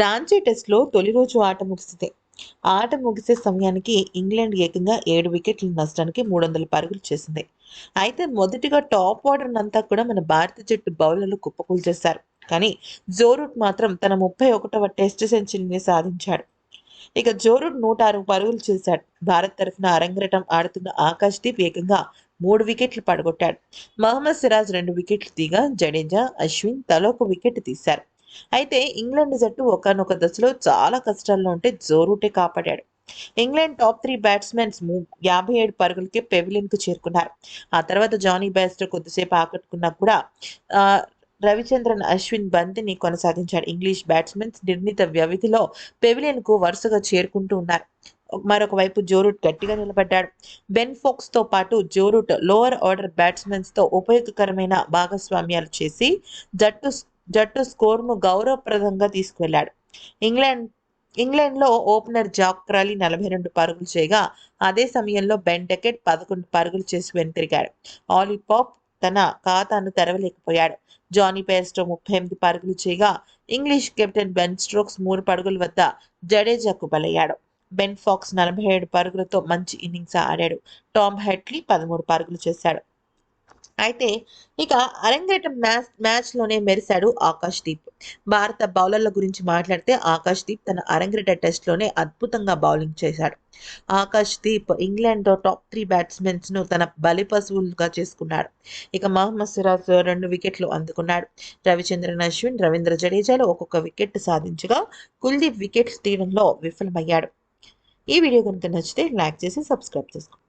రాంచీ టెస్ట్లో తొలి రోజు ఆట ముగిసింది. ఆట ముగిసే సమయానికి ఇంగ్లాండ్ ఏకంగా ఏడు వికెట్ల నష్టానికి మూడు వందల పరుగులు చేసింది. అయితే మొదటిగా టాప్ ఆర్డర్ అంతా కూడా మన భారత జట్టు బౌలర్లు కుప్పకూల్చేశారు కానీ జోరూట్ మాత్రం తన ముప్పై ఒకటవ టెస్ట్ సెంచరీని సాధించాడు. ఇక జోరూట్ నూట ఆరు పరుగులు చేశాడు. భారత్ తరఫున అరంగరటం ఆడుతున్న ఆకాష్ దీప్ ఏకంగా మూడు వికెట్లు పడగొట్టాడు. మహమ్మద్ సిరాజ్ రెండు వికెట్లు తీగా జడేజా అశ్విన్ తలోక వికెట్ తీశారు. అయితే ఇంగ్లాండ్ జట్టు ఒకనొక దశలో చాలా కష్టాల్లో ఉంటే జోరూటే కాపాడాడు. ఇంగ్లాండ్ టాప్ త్రీ బ్యాట్స్మెన్స్ యాభై ఏడు పరుగులకే పెవిలియన్కు చేరుకున్నారు. ఆ తర్వాత జానీ బ్యాస్టర్ కొద్దిసేపు ఆకట్టుకున్నా కూడా రవిచంద్రన్ అశ్విన్ బంతిని కొనసాగించాడు. ఇంగ్లీష్ బ్యాట్స్మెన్స్ నిర్ణీత వ్యవధిలో పెవిలియన్కు వరుసగా చేరుకుంటూ ఉన్నారు. మరొక వైపు జోరూట్ గట్టిగా నిలబడ్డాడు. బెన్ ఫోక్స్తో పాటు జోరూట్ లోవర్ ఆర్డర్ బ్యాట్స్మెన్స్తో ఉపయోగకరమైన భాగస్వామ్యాలు చేసి జట్టు జట్టు స్కోర్ను గౌరవప్రదంగా తీసుకువెళ్ళాడు ఇంగ్లాండ్ ఇంగ్లాండ్లో ఓపెనర్ జాక్ క్రాలీ నలభై రెండు పరుగులు చేయగా అదే సమయంలో బెన్ డెకెట్ పదకొండు పరుగులు చేసి వెనుతిరిగాడు. ఆలీ పాప్ తన ఖాతాను తెరవలేకపోయాడు. జానీ పేస్టో ముప్పై ఎనిమిది పరుగులు చేయగా ఇంగ్లీష్ కెప్టెన్ బెన్ స్ట్రోక్స్ మూడు పరుగుల వద్ద జడేజాకు బలయ్యాడు. బెన్ ఫాక్స్ నలభై ఏడు పరుగులతో మంచి ఇన్నింగ్స్ ఆడాడు. టామ్ హెట్లీ పదమూడు పరుగులు చేశాడు. అయితే ఇక అరంగేట మ్యాచ్ మ్యాచ్లోనే మెరిశాడు ఆకాష్ దీప్. భారత బౌలర్ల గురించి మాట్లాడితే ఆకాష్ దీప్ తన అరంగేట టెస్ట్లోనే అద్భుతంగా బౌలింగ్ చేశాడు. ఆకాష్ దీప్ ఇంగ్లాండ్లో టాప్ త్రీ బ్యాట్స్మెన్స్ను తన బలి పశువులుగా చేసుకున్నాడు. ఇక మహమ్మద్ సిరాజ్ రెండు వికెట్లు అందుకున్నాడు. రవిచంద్రన్ అశ్విన్ రవీంద్ర జడేజాలు ఒక్కొక్క వికెట్ సాధించగా కుల్దీప్ వికెట్స్ తీయడంలో విఫలమయ్యాడు. ఈ వీడియో కనుక నచ్చితే లైక్ చేసి సబ్స్క్రైబ్ చేసుకోండి.